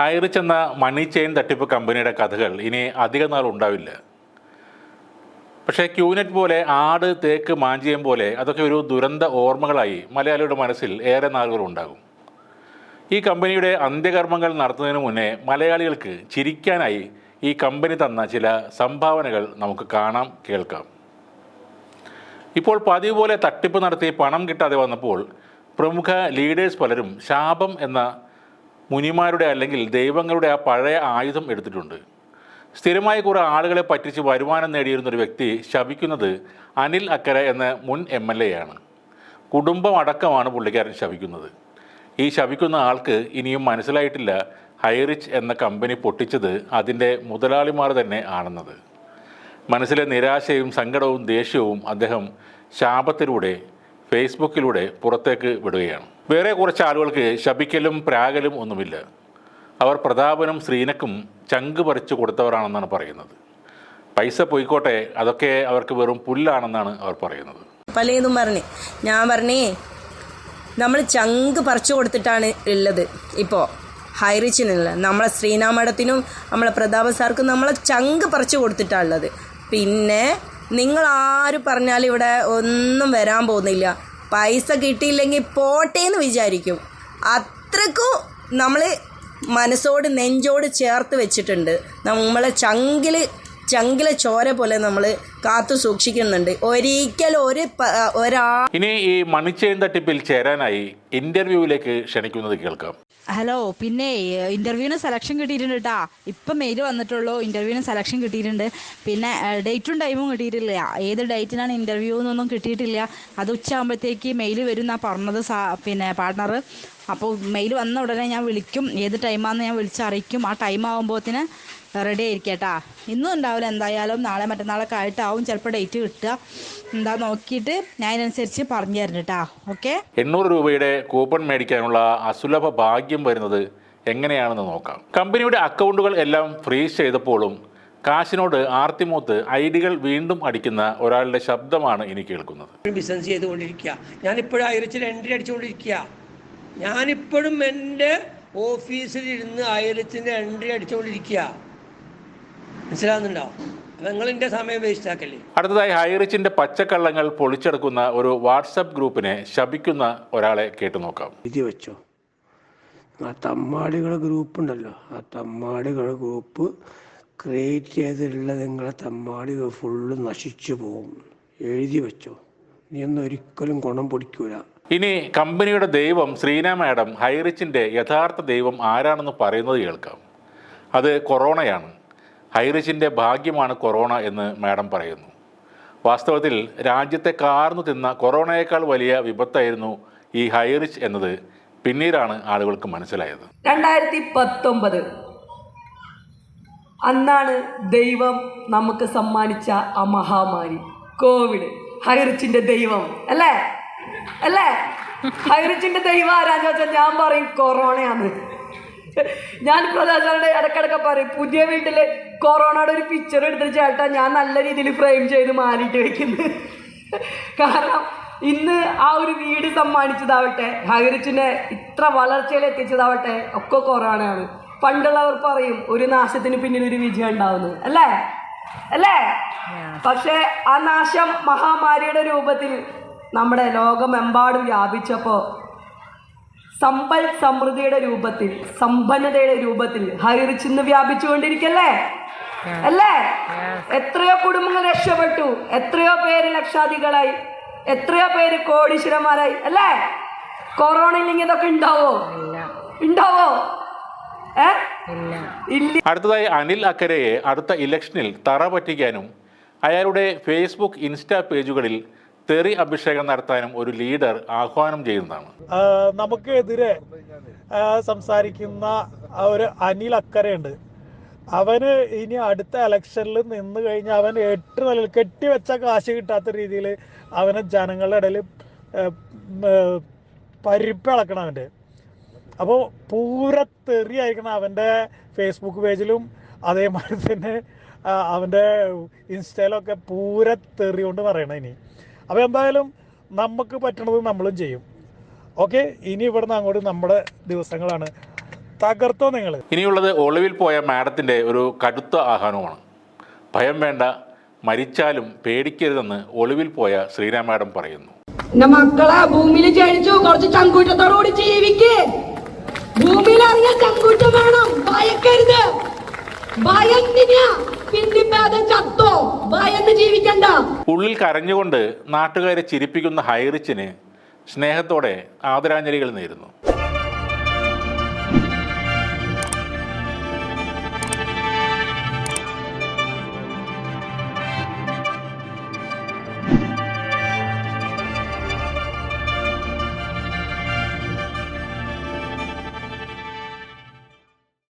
ഹൈറിച്ച് എന്ന മണി ചെയിൻ തട്ടിപ്പ് കമ്പനിയുടെ കഥകൾ ഇനി അധിക നാൾ ഉണ്ടാവില്ല. പക്ഷേ ക്യൂനെറ്റ് പോലെ ആട് തേക്ക് മാഞ്ചിയം പോലെ അതൊക്കെ ഒരു ദുരന്ത ഓർമ്മകളായി മലയാളിയുടെ മനസ്സിൽ ഏറെ ഉണ്ടാകും. ഈ കമ്പനിയുടെ അന്ത്യകർമ്മങ്ങൾ നടത്തുന്നതിന് മുന്നേ മലയാളികൾക്ക് ചിരിക്കാനായി ഈ കമ്പനി തന്ന ചില സംഭാവനകൾ നമുക്ക് കാണാം കേൾക്കാം. ഇപ്പോൾ പതിവ് പോലെ തട്ടിപ്പ് നടത്തി പണം കിട്ടാതെ വന്നപ്പോൾ പ്രമുഖ ലീഡേഴ്സ് പലരും ശാപം എന്ന മുനിമാരുടെ അല്ലെങ്കിൽ ദൈവങ്ങളുടെ ആ പഴയ ആയുധം എടുത്തിട്ടുണ്ട്. സ്ഥിരമായി കുറേ ആളുകളെ പറ്റിച്ച് വരുമാനം നേടിയിരുന്ന ഒരു വ്യക്തി ശപിക്കുന്നത് അനിൽ അക്കര എന്ന മുൻ എം എൽ എ ആണ്. കുടുംബം അടക്കമാണ് പുള്ളിക്കാരൻ ശപിക്കുന്നത്. ഈ ശപിക്കുന്ന ആൾക്ക് ഇനിയും മനസ്സിലായിട്ടില്ല ഹൈറിച്ച് എന്ന കമ്പനി പൊട്ടിച്ചത് അതിന്റെ മുതലാളിമാർ തന്നെ ആണെന്നത്. മനസ്സിലെ നിരാശയും സങ്കടവും ദേഷ്യവും അദ്ദേഹം ശാപത്തിലൂടെ ഫേസ്ബുക്കിലൂടെ പുറത്തേക്ക് വിടുകയാണ്. വേറെ കുറച്ച് ആളുകൾക്ക് ശബിക്കലും പ്രാഗലും ഒന്നുമില്ല. അവർ പ്രതാപനും ശ്രീനക്കും ചങ്ക് പറിച്ചു കൊടുത്തവരാണെന്നാണ് പറയുന്നത്. പൈസ പോയിക്കോട്ടെ അതൊക്കെ അവർക്ക് വെറും പുല്ലാണെന്നാണ് അവർ പറയുന്നത്. പലതും പറഞ്ഞ്. ഞാൻ പറഞ്ഞേ നമ്മൾ ചങ്ക് പറിച്ചു കൊടുത്തിട്ടാണ് ഉള്ളത് ഇപ്പോൾ ഹൈറിച്ചിനുള്ള നമ്മളെ ശ്രീനാമഠത്തിനും നമ്മളെ പ്രതാപ സാർക്കും നമ്മളെ ചങ്ക് പറിച്ചു കൊടുത്തിട്ടാണ് ഉള്ളത്. പിന്നെ നിങ്ങൾ ആര് പറഞ്ഞാലും ഇവിടെ ഒന്നും വരാൻ പോകുന്നില്ല. പൈസ കിട്ടിയില്ലെങ്കിൽ പോട്ടെ എന്ന് വിചാരിക്കും. അത്രക്കും നമ്മൾ മനസ്സോട് നെഞ്ചോട് ചേർത്ത് വെച്ചിട്ടുണ്ട്. നമ്മളെ ചങ്കിൽ ചങ്കിലെ ചോര പോലെ നമ്മൾ കാത്തു സൂക്ഷിക്കുന്നുണ്ട്. ഒരിക്കലും ഒരു ഒരാ ഇനി ഈ മണിച്ചേൻ തട്ടിപ്പിൽ ചേരാനായി ഇന്റർവ്യൂവിലേക്ക് ക്ഷണിക്കുന്നത് കേൾക്കാം. ഹലോ പിന്നെ ഇന്റർവ്യൂവിന് സെലക്ഷൻ കിട്ടിയിട്ടുണ്ട് കേട്ടാ ഇപ്പം മെയിൽ വന്നിട്ടുള്ളൂ ഇന്റർവ്യൂവിന് സെലക്ഷൻ കിട്ടിയിട്ടുണ്ട്. പിന്നെ ഡേറ്റും ടൈമും കിട്ടിയിട്ടില്ല. ഏത് ഡേറ്റിനാണ് ഇന്റർവ്യൂ എന്നൊന്നും കിട്ടിയിട്ടില്ല. അത് ഉച്ചയാകുമ്പോഴത്തേക്ക് മെയിൽ വരും എന്നാ പറഞ്ഞത് സാ പിന്നെ പാർട്ട്ണർ അപ്പോൾ മെയിൽ വന്ന ഉടനെ ഞാൻ വിളിക്കും. ഏത് ടൈമാണെന്ന് ഞാൻ വിളിച്ചറിയിക്കും ആ ടൈം ആകുമ്പോഴത്തേന് റെഡി ആയിരിക്കും കേട്ടാ. ഇന്നും ഉണ്ടാവില്ല. എന്തായാലും നാളെ മറ്റന്നാളൊക്കെ ആയിട്ടാവും. ചിലപ്പോൾ ഡേറ്റ് കിട്ടുക. എന്താ നോക്കിയിട്ട് ഞാൻ അതിനനുസരിച്ച് പറഞ്ഞു തരണം കേട്ടാ. ഓക്കെ എണ്ണൂറ് രൂപയുടെ കൂപ്പൺ മേടിക്കാനുള്ള അസുലഭ ഭാഗ്യം വരുന്നത് എങ്ങനെയാണെന്ന് നോക്കാം. കമ്പനിയുടെ അക്കൗണ്ടുകൾ എല്ലാം ഫ്രീസ് ചെയ്തപ്പോഴും കാശിനോട് ആർത്തിമൂത്ത് ഐഡികൾ ഡികൾ വീണ്ടും അടിക്കുന്ന ഒരാളുടെ ശബ്ദമാണ് ഇനി കേൾക്കുന്നത്. ബിസിനസ് ചെയ്തുകൊണ്ടിരിക്കുക. ഞാനിപ്പോഴും അയറിച്ചിൽ എൻട്രി അടിച്ചുകൊണ്ടിരിക്കുക. ഞാനിപ്പോഴും എന്റെ ഓഫീസിൽ ഇരുന്ന് അയറിച്ചിന്റെ എൻട്രി അടിച്ചുകൊണ്ടിരിക്കുക. മനസ്സിലാകുന്നുണ്ടോ നിങ്ങൾ സമയം വേസ്റ്റ് ആക്കല്ലേ. അടുത്തതായി ഹൈറിച്ചിന്റെ പച്ചക്കള്ളങ്ങൾ പൊളിച്ചെടുക്കുന്ന ഒരു വാട്സപ്പ് ഗ്രൂപ്പിനെ ശപിക്കുന്ന ഒരാളെ കേട്ടു നോക്കാം. വിധി വെച്ചോ. ആ തമ്മാടികളുടെ ഗ്രൂപ്പ് ഉണ്ടല്ലോ ആ തമ്മാടികളുടെ ഗ്രൂപ്പ് ക്രിയേറ്റ് ചെയ്തിട്ടുള്ള നിങ്ങളെ തമ്മാടികൾ ഫുള്ള് നശിച്ചു പോകും. എഴുതി വെച്ചോ. നീ ഒന്നും ഒരിക്കലും ഗുണം പൊടിക്കൂല. ഇനി കമ്പനിയുടെ ദൈവം ശ്രീന മാഡം ഹൈറിച്ചിന്റെ യഥാർത്ഥ ദൈവം ആരാണെന്ന് പറയുന്നത് കേൾക്കാം. അത് കൊറോണയാണ്. ഹൈറിച്ചിന്റെ ഭാഗ്യമാണ് കൊറോണ എന്ന് മാഡം പറയുന്നു. വാസ്തവത്തിൽ രാജ്യത്തെ കാർന്നു തിന്ന കൊറോണയേക്കാൾ വലിയ വിപത്തായിരുന്നു ഈ ഹൈറിച്ച് എന്നത് പിന്നീടാണ് ആളുകൾക്ക് മനസ്സിലായത്. രണ്ടായിരത്തി പത്തൊമ്പത് അന്നാണ് ദൈവം നമുക്ക് സമ്മാനിച്ച ആ മഹാമാരി കോവിഡ്. ഹൈറിച്ചിന്റെ ദൈവം. അല്ലേ? അല്ലേ? ഹൈറിച്ചിന്റെ ദൈവം ആരാന്ന് വെച്ചാൽ ഞാൻ പറയും കൊറോണയാണ്. ഞാൻ പ്രധാനങ്ങളുടെ ഇടക്കിടക്ക് പറയും പുതിയ വീട്ടിൽ കൊറോണയുടെ ഒരു പിക്ചർ എടുത്തിട്ട് ചേട്ടാ ഞാൻ നല്ല രീതിയിൽ ഫ്രെയിം ചെയ്ത് മാറിയിട്ട് വെക്കുന്നു. കാരണം ഇന്ന് ആ ഒരു വീട് സമ്മാനിച്ചതാവട്ടെ ഹൈറിച്ചിനെ ഇത്ര വളർച്ചയിൽ എത്തിച്ചതാവട്ടെ ഒക്കെ കൊറോണയാണ്. പണ്ടുള്ളവർ പറയും ഒരു നാശത്തിന് പിന്നിൽ ഒരു വിജയം ഉണ്ടാവുന്നത് അല്ലേ? അല്ലേ? പക്ഷേ ആ നാശം മഹാമാരിയുടെ രൂപത്തിൽ നമ്മുടെ ലോകമെമ്പാടും വ്യാപിച്ചപ്പോൾ സമ്പൽ സമൃദ്ധിയുടെ രൂപത്തിൽ സമ്പന്നതയുടെ രൂപത്തിൽ ഹരിച്ചിന്ന് വ്യാപിച്ചുകൊണ്ടിരിക്കല്ലേ? അല്ലേ? എത്രയോ കുടുംബങ്ങൾ രക്ഷപ്പെട്ടു എത്രയോ പേര് ലക്ഷാധികളായി എത്രയോ പേര് കോടീശ്വരന്മാരായി അല്ലേ? കൊറോണയിൽ ഇങ്ങനെ ഇതൊക്കെ ഉണ്ടാവോ ഉണ്ടാവോ? അടുത്തതായി അനിൽ അക്കരയെ അടുത്ത ഇലക്ഷനിൽ തറ പറ്റിക്കാനും അയാളുടെ ഫേസ്ബുക്ക് ഇൻസ്റ്റാ പേജുകളിൽ തെറി അഭിഷേകം നടത്താനും ഒരു ലീഡർ ആഹ്വാനം ചെയ്യുന്നതാണ്. നമുക്കെതിരെ സംസാരിക്കുന്ന ഒരു അനിൽ അക്കരയുണ്ട്. അവന് ഇനി അടുത്ത ഇലക്ഷനിൽ നിന്ന് കഴിഞ്ഞാൽ അവൻ എട്ട് നിലയിൽ കെട്ടിവെച്ച കാശ് കിട്ടാത്ത രീതിയിൽ അവനെ ജനങ്ങളുടെ ഇടയിൽ പരിപ്പിളക്കണം അവന്റെ. അപ്പോൾ പൂര തെറിയായിരിക്കണം അവന്റെ ഫേസ്ബുക്ക് പേജിലും അതേമാതിരി തന്നെ അവന്റെ ഇൻസ്റ്റയിലൊക്കെ പൂര തെറി കൊണ്ട് പറയണം ഇനി. അപ്പോൾ എന്തായാലും നമുക്ക് പറ്റണത് നമ്മളും ചെയ്യും. ഓക്കെ ഇനി ഇവിടുന്ന് അങ്ങോട്ട് നമ്മുടെ ദിവസങ്ങളാണ്. തകർത്തോ നിങ്ങൾ ഇനിയുള്ളത് ഒളിവിൽ പോയ മാഡത്തിന്റെ ഒരു കടുത്ത ആഹ്വാനമാണ് ഭയം വേണ്ട മരിച്ചാലും പേടിക്കരുതെന്ന് ഒളിവിൽ പോയ ശ്രീരാം മാഡം പറയുന്നു. മക്കളെ ഭൂമിയിൽ ജനിച്ചു കുറച്ച് ചങ്കൂറ്റത്തോടുകൂടി ജീവിക്ക്. ഇറങ്ങിയ ചങ്കൂറ്റം വേണം ഭയക്കരുത്. ഭയം എന്തിനാ ചത്തോ. ഭയന്ന് ജീവിക്കണ്ട. ഉള്ളിൽ കരഞ്ഞുകൊണ്ട് നാട്ടുകാരെ ചിരിപ്പിക്കുന്ന ഹൈറിച്ചിന് സ്നേഹത്തോടെ ആദരാഞ്ജലികൾ നേരുന്നു.